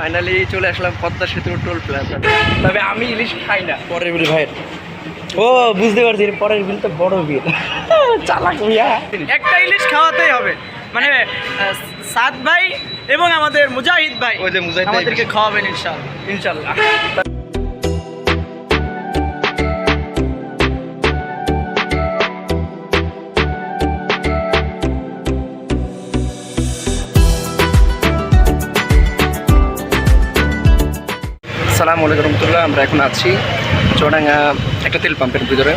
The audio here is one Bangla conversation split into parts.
ফাইনালি চলে আসলাম পদ্মা সেতুর টোল প্লাজা তবে আমি ইলিশ খাই না। পরের বিল ভাইয়ের। ও বুঝতে পারছি পরের বিল তো বড় বিল। চালাক মিয়া। একটা ইলিশ খাওয়াতেই হবে। মানে সাদ ভাই এবং আমাদের মুজাহিদ ভাই। ওই যে মুজাহিদ ভাই আমাদেরকে খাওয়াবেন ইনশাআল্লাহ। ইনশাল্লাহ সালাম আলাইকুম রহমতুল্লাহ আমরা এখন আছি চৌডাঙ্গা একটা তেল পাম্পের ভিতরে।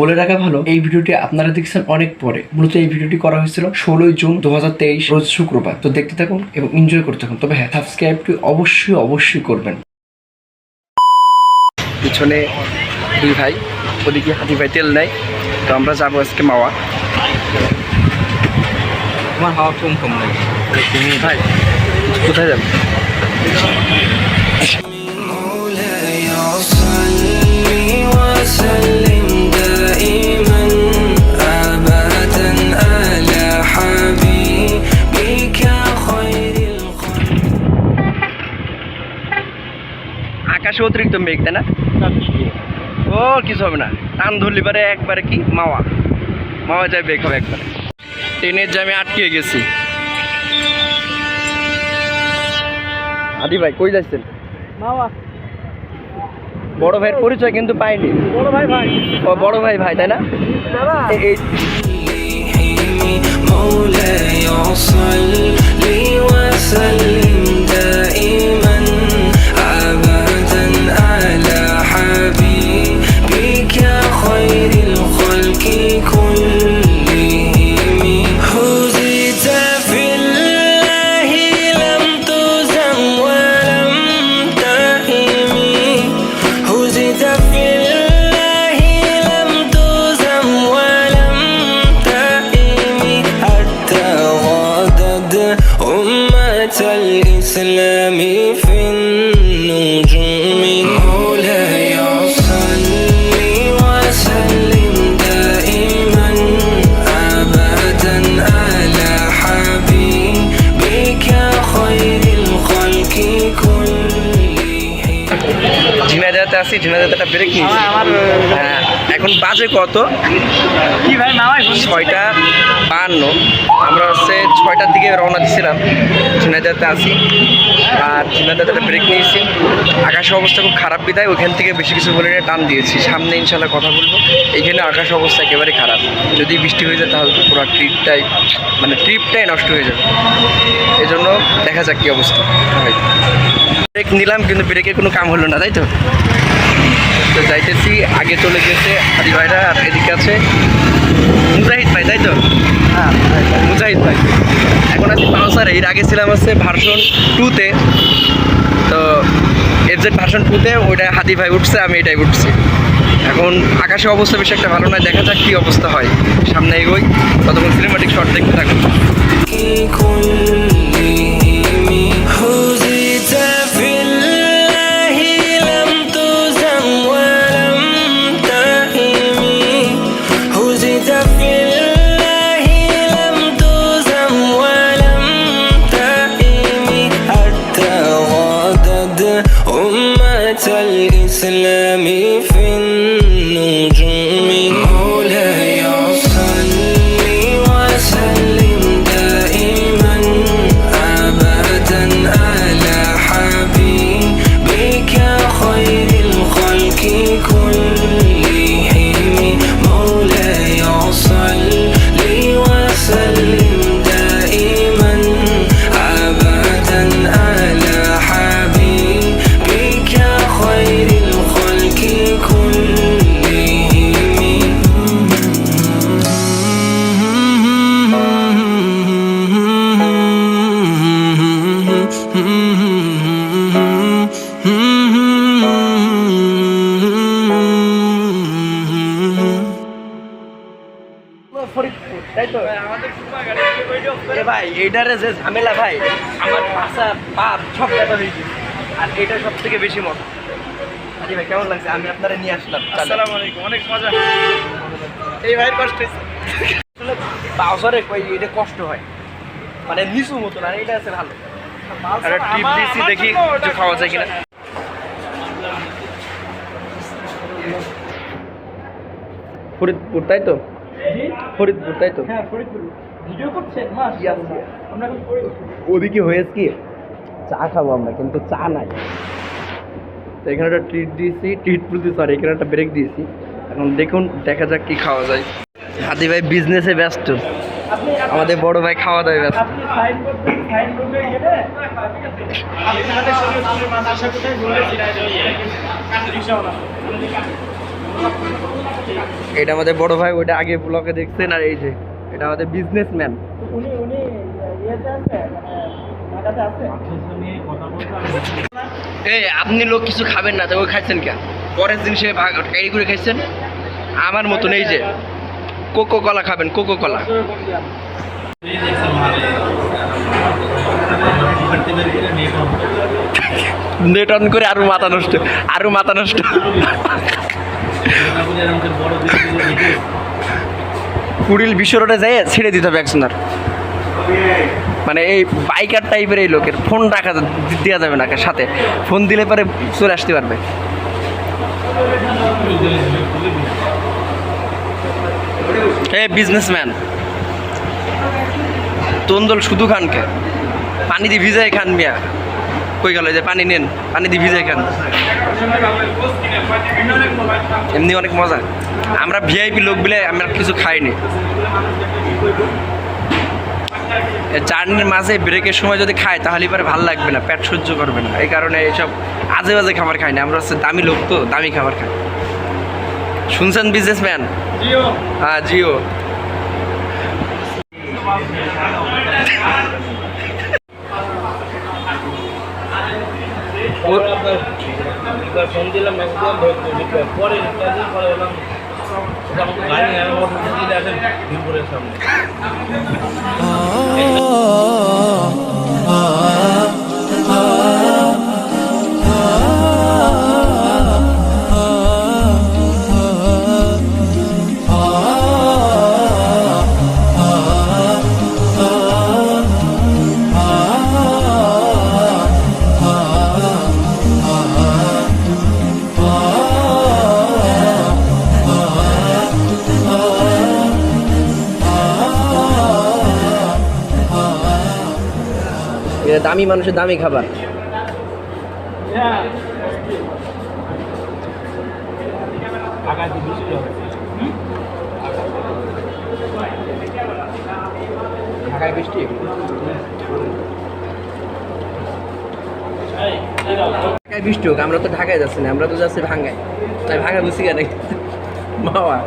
বলে রাখা ভালো এই ভিডিওটি আপনারা দেখছেন অনেক পরে। মূলত এই ভিডিওটি করা হয়েছিল ষোলোই জুন দুহাজার তেইশ রোজ শুক্রবার। তো দেখতে থাকুন এবং এনজয় করতে থাকুন। তবে হ্যাঁ সাবস্ক্রাইবটি অবশ্যই অবশ্যই করবেন। পিছনে দুই ভাই ওদিকে হাতি ভাই তেল নেয়। তো আমরা যাব আজকে মাওয়া। আমার হাওয়া কম কম লাগে ভাই কোথায় যাবে? আকাশে অতিরিক্ত মেঘ, তাই না? ও, কিছু হবে না। টান ধরলি পারে একবারে কি? মাওয়া। মাওয়া যায় বেগ হবে একবারে। ট্রেনের জামে আটকে গেছি। আদি ভাই, কই যাচ্ছেন? বড় ভাইয়ের পরিচয় কিন্তু পাইনি বড় ভাই ভাই ও বড় ভাই ভাই তাই না দাদা এ- এই مولاي صل وسلم دائما أمة الإسلام في النجوم مولاي صل وسلم دائما أبدا على حبيبك خير الخلق كلهم ঝিনাইদাতে আছি ঝিনাইদাতে একটা ব্রেক নিয়েছি আমার হ্যাঁ, এখন বাজে কত কি ভাই মামাই ছয়টা বান্ন আমরা হচ্ছে ছয়টার দিকে রওনা দিছিলাম ঝিনাইদাতে আসি আর ঝিনাইদাতে ব্রেক নিয়েছি। আকাশের অবস্থা খুব খারাপ বিদায় ওইখান থেকে বেশি কিছু বলে টান দিয়েছি। সামনে ইনশাল্লাহ কথা বলব। এইখানে আকাশ অবস্থা একেবারে খারাপ। যদি বৃষ্টি হয়ে যায় তাহলে পুরো ট্রিপটাই মানে ট্রিপটাই নষ্ট হয়ে যাবে। এই জন্য দেখা যাক কী অবস্থা ব্রেক নিলাম, কিন্তু ব্রেকের কোনো কাম হলো না, তাই তো? তো যাইতেছি, আগে চলে গেছে হাদি ভাইরা আর এদিকে আছে মুজাহিদ ভাই, তাই তো? হ্যাঁ মুজাহিদ ভাই। এখন আছি পালসার, এর আগে ছিলাম হচ্ছে ভার্সন টুতে তো। এর যে ভার্সন টুতে ওইটা হাতি ভাই উঠছে, আমি এটাই উঠছি। এখন আকাশে অবস্থা বেশি একটা ভালো নয়, দেখা যাক কী অবস্থা হয়। সামনে এগোই ততক্ষণ সিনেমাটিক শট দেখতে থাকুন। তাই তো? আমাদের সুপার গাড়ি ভিডিও এ ভাই এইটারে যে ঝামেলা ভাই আমার পাশা পাপ সব ব্যথা হয়ে গেছে। আর এটা সব থেকে বেশি মজা। আরে ভাই কেমন লাগছে? আমি আপনারা নিয়ে আসলাম আসসালামু আলাইকুম অনেক মজা। এই ভাইয়ের কষ্ট আসলে বাউসারে কই এটা কষ্ট হয়। মানে নিচু মতো না এটা আছে ভালো। একটা টিপ দেখি কিছু খাওয়া যায় কিনা। ফরিদপুর তাই তো? ফরিদপুর তাই তো? হ্যাঁ ফরিদপুর। ভিডিও করছেন মাস আমরা ওদিকে হয়েছে কি? চা খাব আমরা কিন্তু চা নাই। তো এখানে একটা ট্রিট দিয়েছি ট্রিট বলতে সরি এখানে একটা ব্রেক দিয়েছি। এখন দেখুন দেখা যাক কি খাওয়া যায়। হাদি ভাই বিজনেসে ব্যস্ত। আমাদের বড় ভাই খাওয়া দাওয়ায় ব্যস্ত। আপনি এটা আমাদের বড় ভাই ওইটা আগে ব্লগে দেখছেন আর এই যে এটা আমাদের বিজনেসম্যান মানে এই আপনি লোক কিছু খাবেন না তো খাইছেন কেন পরের দিন সে ভাগ ক্যারি করে খাইছেন? আমার মতন এই যে কোকো কলা খাবেন কোকো কলা নেট অন করে আরও মাথা নষ্ট আরও মাথা নষ্ট। কুড়িল বিশ্ব রোডে ছেড়ে দিতে হবে একজনের মানে এই বাইকার টাইপের এই লোকের ফোন রাখা দেওয়া যাবে না সাথে। ফোন দিলে পরে চলে আসতে পারবে। এ বিজনেসম্যান তন্দল শুধু খানকে। পানি দিয়ে ভিজাই খান মিয়া। কই গেল যে পানি নেন পানি দিয়ে ভিজাই খান। এমনি অনেক মজা। আমরা ভিআইপি লোক বলে আমরা কিছু খাইনি। জার্নির মাঝে ব্রেকের সময় যদি খায় তাহলে পরে ভালো লাগবে না পেট সহ্য করবে না। এই কারণে এইসব আজে বাজে খাবার খাই না। আমরা হচ্ছে দামি লোক তো দামি খাবার খাই। শুনছেন বিজনেসম্যান জিও। হ্যাঁ জিও। ফোন দিলাম একদম পরে পরে এলাম গাড়ি আমি মোটর দিলে আসেন দিনপুরের সামনে এটা দামি মানুষের দামি খাবার। ঢাকায় বৃষ্টি? ঢাকায় বৃষ্টি হোক আমরা তো ঢাকায় যাচ্ছি না আমরা তো যাচ্ছি ভাঙ্গায়। তাই ভাঙ্গা বুঝি কেন মামা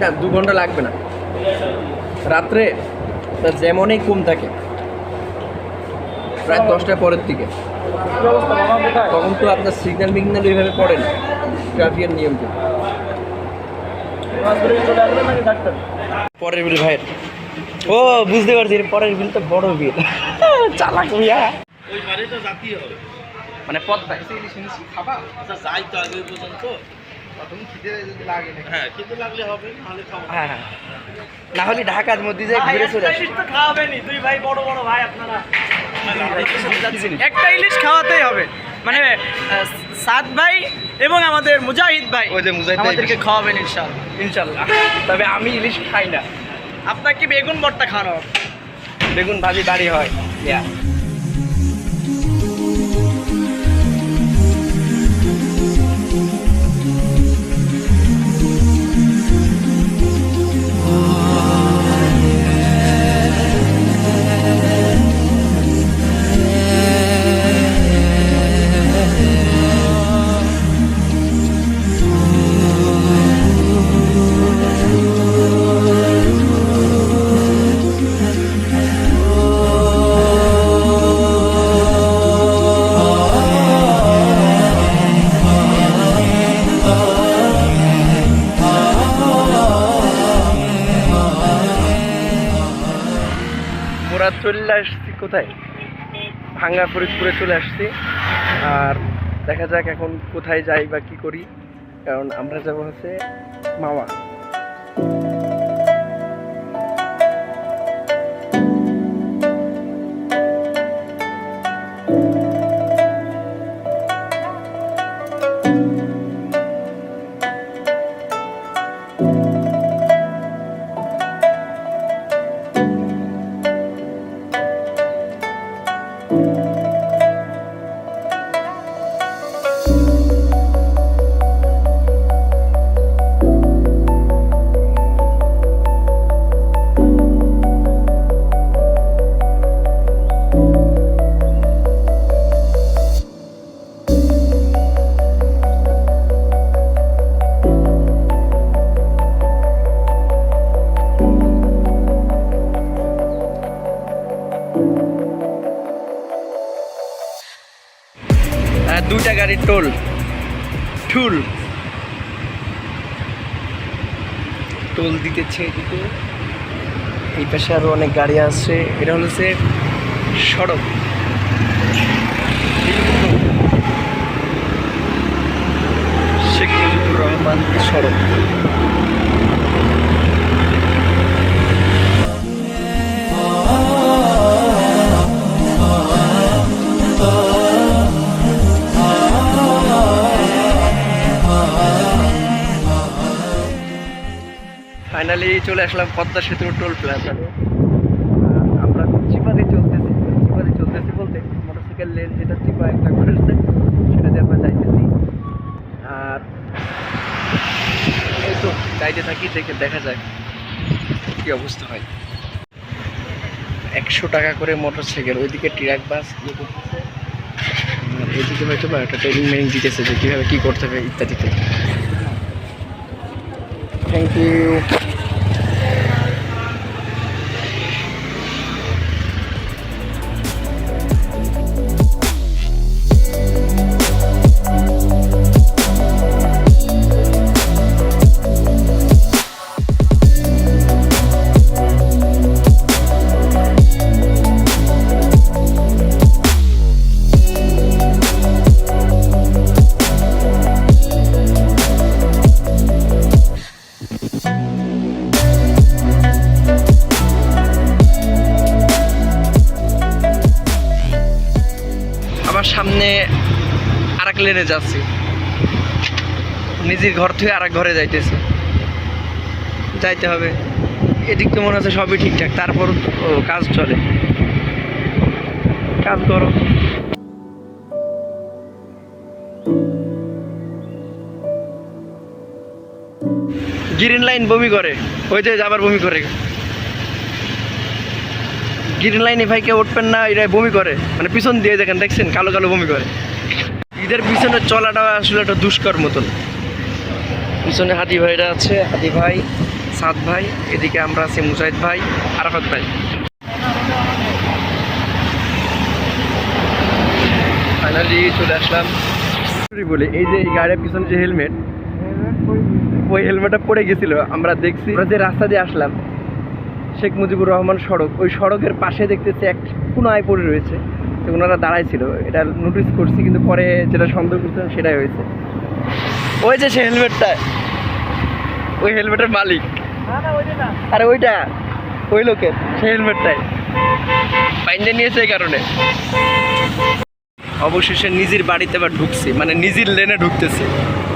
না, দু ঘণ্টা লাগবে না। রাত্রে যেমনই কম থাকে, প্রায় দশটার পরের দিকে। তখন তো আপনার সিগন্যাল মিগন্যাল ওইভাবে পড়ে না ট্রাফিকের নিয়ম তো পরের ভাইয়ের। ও বুঝতে পারছি পরের বিল তো বড় বিল। চালাক মিয়া। ওই বাড়িটা জাতীয় হবে মানে পদ্মায় খাবা আচ্ছা যাই তো আগে পর্যন্ত। হ্যাঁ কিন্তু লাগলে হবে নাহলে খাব না। হ্যাঁ হ্যাঁ। না হলে ঢাকার মধ্যে যে ঘুরে চলে আসি। ইলিশ দুই ভাই বড় বড় ভাই আপনারা। একটা ইলিশ খাওয়াতেই হবে। মানে সাদ ভাই এবং আমাদের মুজাহিদ ভাই ওই যে মুজাহিদ ভাই। আমাদেরকে খাওয়াবেন ইনশাআল্লাহ। ইনশাল্লাহ তবে আমি ইলিশ খাই না। আপনাকে বেগুন ভর্তা খাওয়ানো বেগুন ভাজি বাড়ি হয় ইয়া। ভাঙ্গা ফরিদপুরে চলে আসছি। আর দেখা যাক এখন কোথায় যাই বা কি করি। কারণ আমরা যাব হচ্ছে মামা দুইটা গাড়ির টোল। ঠুল। টোল দিতেছে এদিকে। এই পাশে আরও অনেক গাড়ি আসছে এটা হলো সড়ক। শেখ মুজিবুর রহমান সড়ক। ফাইনালি চলে আসলাম পদ্মা সেতুর টোল প্লাজাতে আমরা চিপাতে চলতেছি চিপাতে চলতেছি বলতে মোটরসাইকেল লেন যেটা চিপা একটা করেছে সেটা দিয়ে আমরা যাইতেছি। আর এই তো যাইতে থাকি, দেখে দেখা যায় কি অবস্থা হয়। একশো টাকা করে মোটরসাইকেল ওইদিকে ট্রাক, বাস এদিকে হয়তো বা একটা ট্রেনিং মেনিং দিতেছে যে কীভাবে কী করতে হবে ইত্যাদিতে। থ্যাংক ইউ লেনে যাচ্ছি। নিজের ঘর থেকে আর ঘরে যাইতেছে। যাইতে হবে। এদিক তো মনে হচ্ছে সবই ঠিকঠাক, তারপর কাজ চলে। কাজ করো। গ্রিন লাইন বমি করে। ওই যে আবার বমি করে। গ্রিন লাইনে ভাই কেউ উঠবেন না এটা বমি করে। মানে পিছন দিয়ে দেখেন, দেখছেন? কালো কালো বমি করে। ঈদের পিছনে চলাটা আসলে একটা দুষ্কর মতন। পিছনে হাদি ভাইরা আছে হাদি ভাই সাদ ভাই, এদিকে আমরা আছি মুজাহিদ ভাই, আরাফাত ভাই। ফাইনালি চলে আসলাম। এই যে এই গাড়ির পিছনে যে হেলমেট, ওই হেলমেটটা আমরা দেখছি। যে রাস্তা দিয়ে আসলাম, শেখ মুজিবুর রহমান সড়ক, ওই সড়কের পাশে দেখতেছি এক কোনো আয় পড়ে রয়েছে। তো ওনারা দাঁড়াইছিল, এটা নোটিস করছি, কিন্তু পরে যেটা সন্দেহ করছিলাম সেটাই হয়েছে। ওই যে সে হেলমেটটা ওই হেলমেটের মালিক। আরে ওইটা, ওই লোকের, সে হেলমেটটাই বাইন্দে নিয়েছে এই কারণে। অবশেষে নিজের বাড়িতে আবার ঢুকছে মানে নিজের লেনে ঢুকতেছে।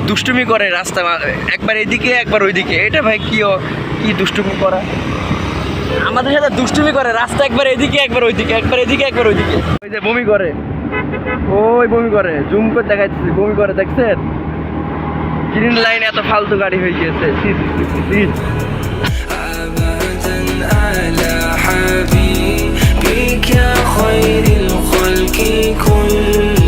দুষ্টুমি করে রাস্তা, একবার এদিকে, একবার ওইদিকে। এটা ভাই কি কি দুষ্টুমি করা? আমাদের সাথে দুষ্টুমি করে রাস্তা একবার এদিকে একবার ওইদিকে একবার এদিকে একবার ওইদিকে ওই যে বমি করে ওই বমি করে জুম করে দেখাইতেছি বমি করে দেখছেন গ্রিন লাইন এত ফালতু গাড়ি হয়ে গিয়েছে ছি, ছি, ছি, ছি, ছি। أبدا على حبيبك خير الخلق كلهم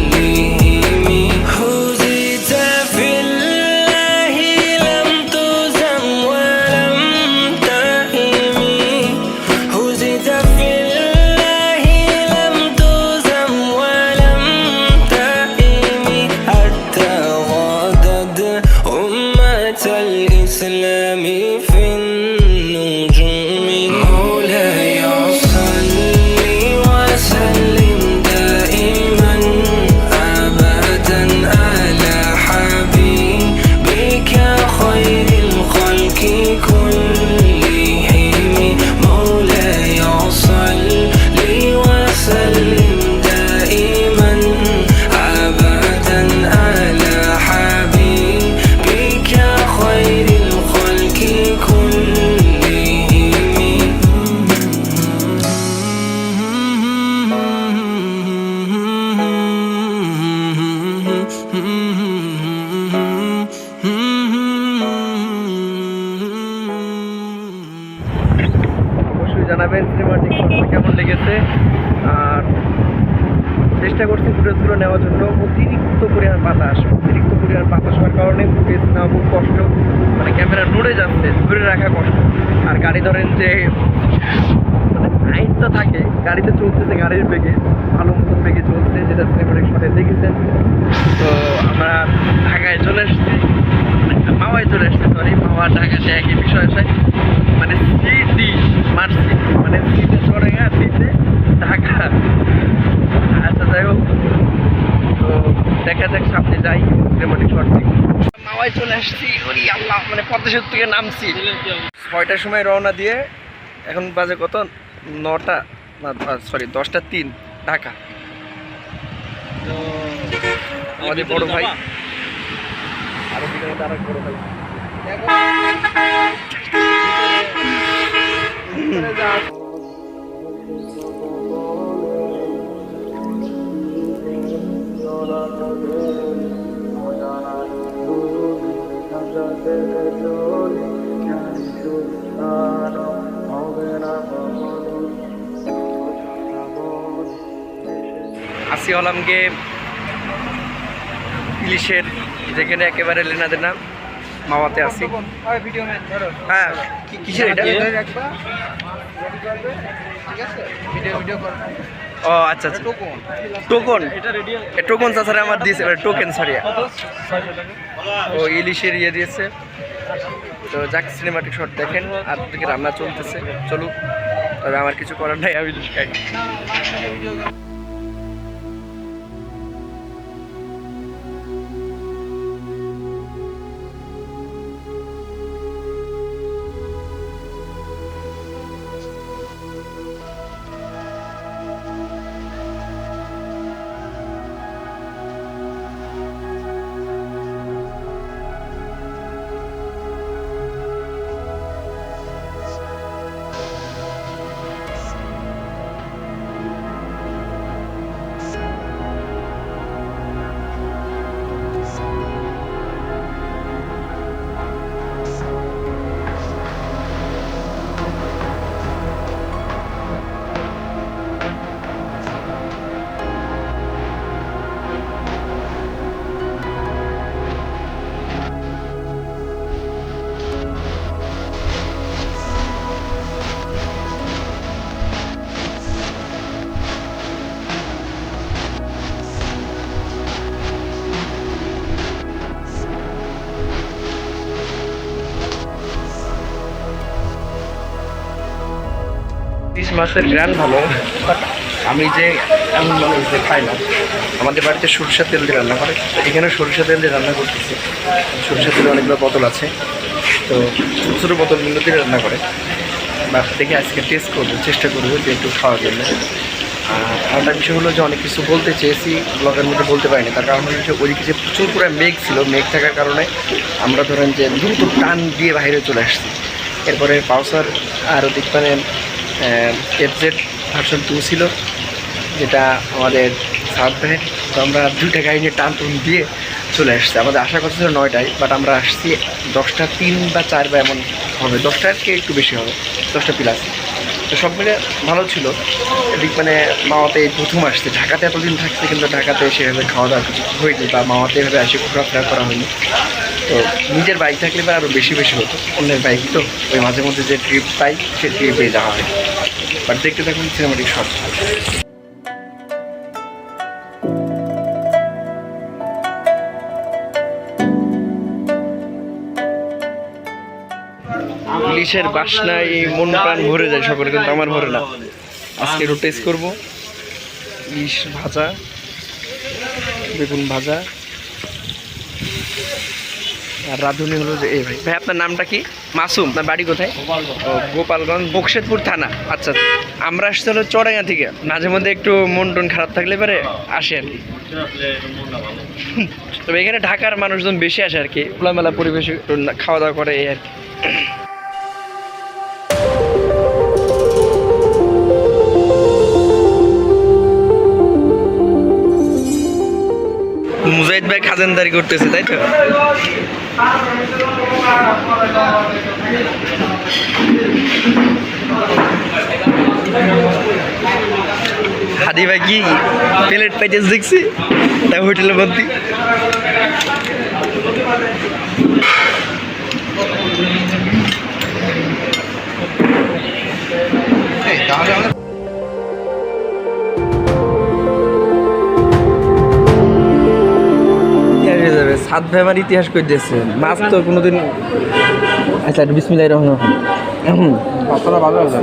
মাওয়ায় চলে এসেছি সরি মাওয়া ঢাকাতে একই বিষয় হয় মানে সিটি মানে ঢাকা। আচ্ছা যাই হোক। তো দেখা যাক, সামনে যাই। মাওয়ায় চলে আসছি। আল্লাহ মানে থেকে নামছি। ছয়টার সময় রওনা দিয়ে এখন বাজে কত? নটা, না সরি দশটা তিন, ঢাকা। আমাদের বড় ভাই। আরও বড় ভাই। আসি হলামকে ইলিশের যেখানে একেবারে লেনা দেনা মামাতে আসি হ্যাঁ ও আচ্ছা আচ্ছা। টোকন টোকন তাছাড়া আমার দিয়েছে টোকেন সরি ও, ইলিশের ইয়ে দিয়েছে। তো যাক সিনেমাটিক শট দেখেন, আর দিকে রান্না চলতেছে। চলুক, তবে আমার কিছু করার নাই, আমি মাছের গ্রান ভালো। আমি যে এমন মানুষ যে খাই না। আমাদের বাড়িতে সরষের তেল দিয়ে রান্না করে। এখানে সরষের তেল দিয়ে রান্না করতেছে। সরষের তেলে অনেকগুলো বোতল আছে। তো ছোটো ছোটো বোতলগুলো দিয়ে রান্না করে। বা দেখে আজকে টেস্ট করব, চেষ্টা করব যে একটু খাওয়ার জন্য। আর আরেকটা বিষয় হলো যে অনেক কিছু বলতে চেয়েছি ব্লগের মধ্যে বলতে পারিনি। তার কারণ হচ্ছে ওইদিকে যে প্রচুর করে মেঘ ছিল, মেঘ থাকার কারণে আমরা ধরেন যে দ্রুত টান দিয়ে বাইরে চলে আসছি। এরপরে পাউসার আর ওদিক মানে এফজেড ভার্সন টু ছিল, যেটা আমাদের সাউথ তো আমরা দুইটা গাড়ি নিয়ে টান টুন দিয়ে চলে আসছি। আমাদের আশা কথা ছিল নয়টায় বাট আমরা আসছি দশটা তিন বা চার বা এমন হবে। দশটার কে একটু বেশি হবে, দশটা প্লাস তো সব মিলে ভালো ছিল। এদিক মানে মামাতে প্রথম আসছে। ঢাকাতে এতদিন থাকছে, কিন্তু ঢাকাতে সেভাবে খাওয়া দাওয়া কিছু হয়নি বা মামাতে এভাবে আসে ঘোরাফেরা করা হয়নি। তো নিজের বাইক থাকলে এবার আরও বেশি বেশি হতো। অন্যের বাইক তো ওই মাঝে মধ্যে যে ট্রিপ পাই, সে ট্রিপে যাওয়া হয়। বাট দেখতে থাকুন সিনেমাটিক শর্ট ইলিশের বাসনায় মন প্রাণ ভরে যায় সকলে, কিন্তু আমার ভরে না। আজকে একটু টেস্ট করব। ইলিশ ভাজা, বেগুন ভাজা আর রাঁধুনি হলো যে এই ভাই। ভাই, আপনার নামটা কি? মাসুম আপনার বাড়ি কোথায়? গোপালগঞ্জ বকশেদপুর থানা। আচ্ছা আমরা আসতে হলো চড়াঙ্গা থেকে। মাঝে মধ্যে একটু মন টন খারাপ থাকলে পারে আসে আর কি তবে এখানে ঢাকার মানুষজন বেশি আসে আর কি। খোলামেলা পরিবেশে খাওয়া দাওয়া করে এই আর কি। খাজানদারি করতেছে তাই তো? হাদি ভাই কি প্লেট প্যাকেজ দেখছি? তাই হোটেলে ভর্তি। সাত ভাই ইতিহাস করে দিয়েছে মাছ তো কোনোদিন আচ্ছা একটু বিসমিল্লাহ রহমান হুম। ভাতটা ভালো আছে।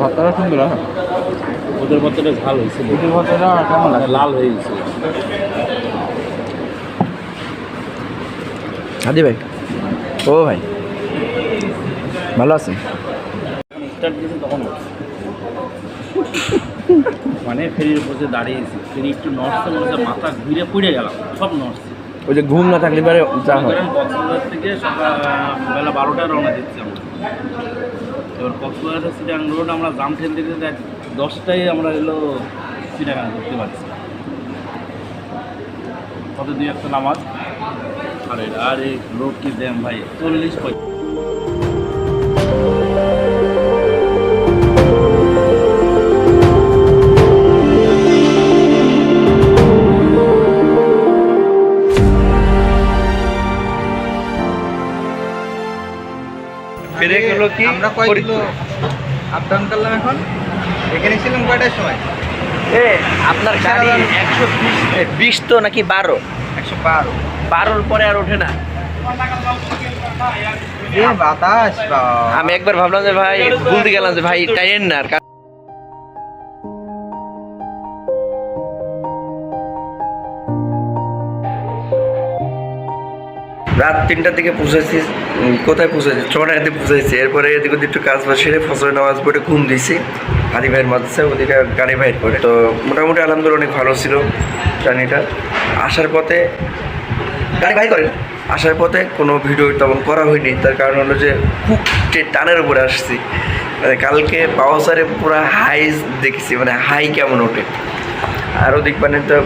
ভাতটা সুন্দর হ্যাঁ। ওদের মতটা ঝাল হয়েছে। দুটি ভাতটা কেমন লাগে? লাল হয়ে গেছে। হাদি ভাই। ও ভাই। ভালো আছেন তখন? মানে ফেরির উপরে দাঁড়িয়েছি ফেরি একটু হচ্ছে মাথা ঘুরে পড়ে গেলাম। সব নড়ছে। ওই যে ঘুম না থাকলে পরে যা হয়। বেলা বারোটায় রওনা দিচ্ছি আমরা। এবার কক্সবাজার সিটাং রোড আমরা জাম ঠেলতে দিতে দশটায় আমরা এলো চিড়িয়াখানা করতে পারছি। কত দুই একটা নামাজ। আরে আরে রোড কি দেন ভাই? চল্লিশ পঁয়ত্রিশ। গেলো কি আমরা কয় কিলো আপ ডাউন করলাম এখন। এখানে ছিলাম কয়টার সময়? এ আপনার গাড়ি একশো বিশ বিশ তো নাকি বারো? একশো বারো। বারোর পরে আর ওঠে না। বাতাস। আমি একবার ভাবলাম যে ভাই বলতে গেলাম যে ভাই টাইম না আর রাত তিনটার দিকে পৌঁছেছি কোথায় পৌঁছেছি চড়াইতে পৌঁছেছি এরপরে এদিক ওদিক একটু কাজ বাজ সেরে ফসল নামাজ পড়ে ঘুম দিয়েছি হাদি ভাইয়ের মাঝে ওদিকে গাড়ি বাইর করে তো মোটামুটি আলহামদুলিল্লাহ অনেক ভালো ছিল জার্নিটা। আসার পথে গাড়ি ভাই করেন আসার পথে কোনো ভিডিও তেমন করা হয়নি। তার কারণ হলো যে খুব টানের উপরে আসছি। মানে কালকে পাওয়াসারে পুরো হাই দেখেছি মানে হাই কেমন ওঠে। আর ওদিক মানে তো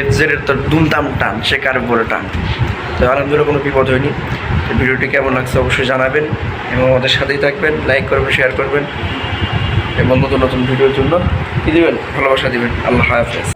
এফজেডের তো দুমদাম টান, সে কার উপরে টান? তো আলহামদুলিল্লাহ কোনো বিপদ হয়নি। তো ভিডিওটি কেমন লাগছে অবশ্যই জানাবেন এবং আমাদের সাথেই থাকবেন লাইক করবেন শেয়ার করবেন। এবং নতুন নতুন ভিডিওর জন্য। কী দেবেন? ভালোবাসা দেবেন। আল্লাহ হাফেজ।